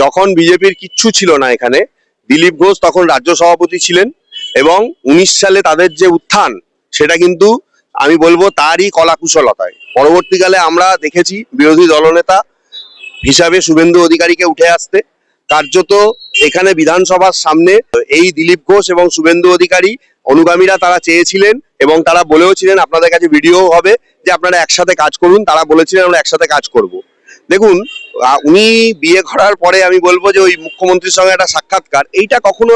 যখন বিজেপির কিচ্ছু ছিল না এখানে, দিলীপ ঘোষ তখন রাজ্য সভাপতি ছিলেন এবং উনিশ সালে তাদের যে উত্থান, সেটা কিন্তু আমি বলব তারই কলাকুশলতায়। পরবর্তীকালে আমরা দেখেছি বিরোধী দলনেতা হিসাবে শুভেন্দু অধিকারীকে উঠে আসতে। কার্যত এখানে বিধানসভার সামনে এই দিলীপ ঘোষ এবং শুভেন্দু অধিকারী অনুগামীরা তারা চেয়েছিলেন এবং তারা বলেও ছিলেন, আপনাদের কাছে ভিডিও হবে যে আপনারা একসাথে কাজ করুন, তারা বলেছিলেন আমরা একসাথে কাজ করব। দেখুন উনি বিয়ে করার পরে আমি বলব যে ওই মুখ্যমন্ত্রীর সঙ্গে একটা সাক্ষাৎকার। এইটা কখনো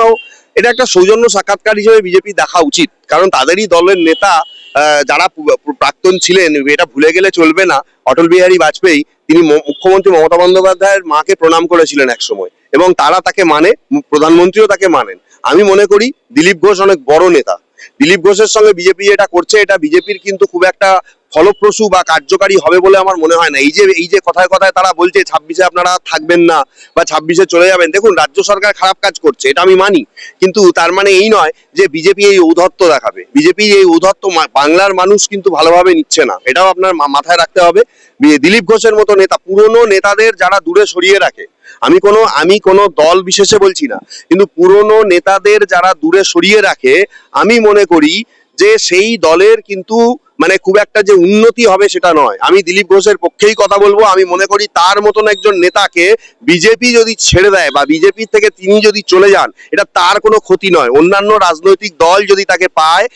এটা একটা সৌজন্য সাক্ষাৎকার হিসেবে বিজেপি দেখা উচিত। কারণ তাদেরই দলের নেতা যারা প্রাক্তন ছিলেন, এটা ভুলে গেলে চলবে না। অটল বিহারী বাজপেয়ী, তিনি মুখ্যমন্ত্রী মমতা বন্দ্যোপাধ্যায়ের মাকে প্রণাম করেছিলেন এক সময় এবং তারা তাকে মানে প্রধানমন্ত্রীও তাকে মানেন। আমি মনে করি দিলীপ ঘোষ অনেক বড় নেতা। দিলীপ ঘোষের সঙ্গে বিজেপি এটা করছে, এটা বিজেপির কিন্তু খুব একটা ফলপ্রসূ বা কার্যকারী হবে বলে আমার মনে হয় না। এই যে এই যে কথায় কথায় তারা বলছে, ছাব্বিশে আপনারা থাকবেন না বা ছাব্বিশে চলে যাবেন। দেখুন, রাজ্য সরকার খারাপ কাজ করছে, এটা আমি মানি। কিন্তু তার মানে এই নয় যে বিজেপি এই ঔদ্ধত্য দেখাবে। বিজেপি এই ঔদ্ধত্য মা- বাংলার মানুষ কিন্তু ভালোভাবে নিচ্ছে না। এটাও আপনার মাথায় রাখতে হবে। দিলীপ ঘোষের মতো নেতা, পুরনো নেতাদের যারা দূরে সরিয়ে রাখে, আমি কোনো আমি কোনো দল বিশেষে বলছি না, কিন্তু পুরনো নেতাদের যারা দূরে সরিয়ে রাখে, আমি মনে করি যে সেই দলের কিন্তু মানে খুব একটা যে উন্নতি হবে সেটা নয়। আমি দিলীপ ঘোষের পক্ষেই কথা বলব। আমি মনে করি তার মতন একজন নেতাকে বিজেপি যদি ছেড়ে দেয় বা বিজেপি থেকে তিনি যদি চলে যান, এটা তার কোনো ক্ষতি নয়। অন্যান্য রাজনৈতিক দল যদি তাকে পায়,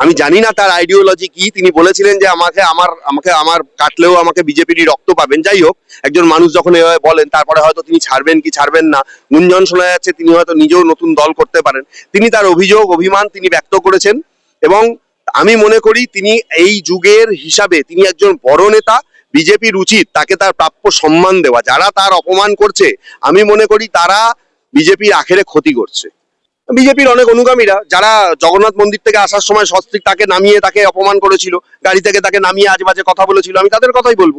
আমি জানি না তার আইডিওলজি কি। তিনি বলেছিলেন যে আমাকে আমার আমাকে আমার কাটলেও আমাকে বিজেপিরই রক্ত পাবেন। যাই হোক, একজন মানুষ যখন এভাবে বলেন, তারপরে হয়তো তিনি ছাড়বেন কি ছাড়বেন না। গুঞ্জন শোনা যাচ্ছে, তিনি হয়তো নিজেও নতুন দল করতে পারেন। তিনি তার অভিযোগ, অভিমান তিনি ব্যক্ত করেছেন এবং আমি মনে করি তিনি এই যুগের হিসাবে তিনি একজন বড় নেতা বিজেপির উচিত তাকে তার প্রাপ্য সম্মান দেওয়া, যারা তার অপমান করছে, আমি মনে করি তারা বিজেপির আখেরে ক্ষতি করছে। বিজেপির অনেক অনুগামীরা, যারা জগন্নাথ মন্দির থেকে আসার সময় সস্ত্রিক তাকে নামিয়ে তাকে অপমান করেছিল, গাড়ি থেকে তাকে নামিয়ে আজে বাজে কথা বলেছিল, আমি তাদের কথাই বলব।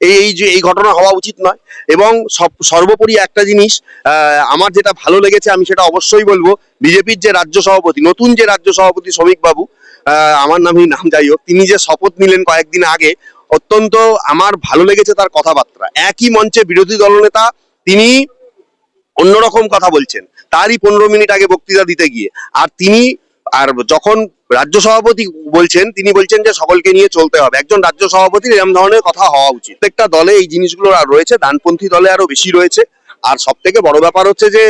এই এই যে এই ঘটনা হওয়া উচিত নয়। এবং সব সর্বোপরি একটা জিনিস আমার যেটা ভালো লেগেছে আমি সেটা অবশ্যই বলব বিজেপির যে রাজ্য সভাপতি নতুন যে রাজ্য সভাপতি শ্রমিক বাবু আহ, আমার নামই নাম যাই হোক তিনি যে শপথ নিলেন কয়েকদিন আগে অত্যন্ত আমার ভালো লেগেছে তার কথাবার্তা। একই মঞ্চে বিরোধী দলনেতা তিনি অন্যরকম কথা বলছেন তারই পনেরো মিনিট আগে বক্তৃতা দিতে গিয়ে। আর তিনি আর যখন রাজ্য সভাপতি বলছেন, তিনি বলছেন যে সকলকে নিয়ে চলতে হবে। একজন রাজ্য সভাপতির এরকম ধরনের কথা হওয়া উচিত। প্রত্যেকটা দলে এই জিনিসগুলো আর রয়েছে, ডানপন্থী দলে আরও বেশি রয়েছে। আর সব থেকে বড় ব্যাপার হচ্ছে যে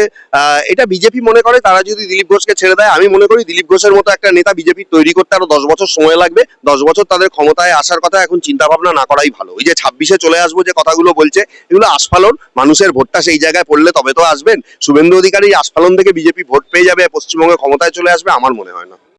এটা বিজেপি মনে করে, তারা যদি দিলীপ ঘোষকে ছেড়ে দেয়, আমি মনে করি দিলীপ ঘোষের মতো একটা নেতা বিজেপি তৈরি করতে আরও দশ বছর সময় লাগবে। দশ বছর তাদের ক্ষমতায় আসার কথা এখন চিন্তা ভাবনা না করাই ভালো। ওই যে ছাব্বিশে চলে আসব যে কথাগুলো বলছে, এগুলো আস্ফালন। মানুষের ভোটটা সেই জায়গায় পড়লে তবে তো আসবেন। শুভেন্দু অধিকারী আস্ফালন থেকে বিজেপি ভোট পেয়ে যাবে, পশ্চিমবঙ্গে ক্ষমতায় চলে আসবে, আমার মনে হয় না।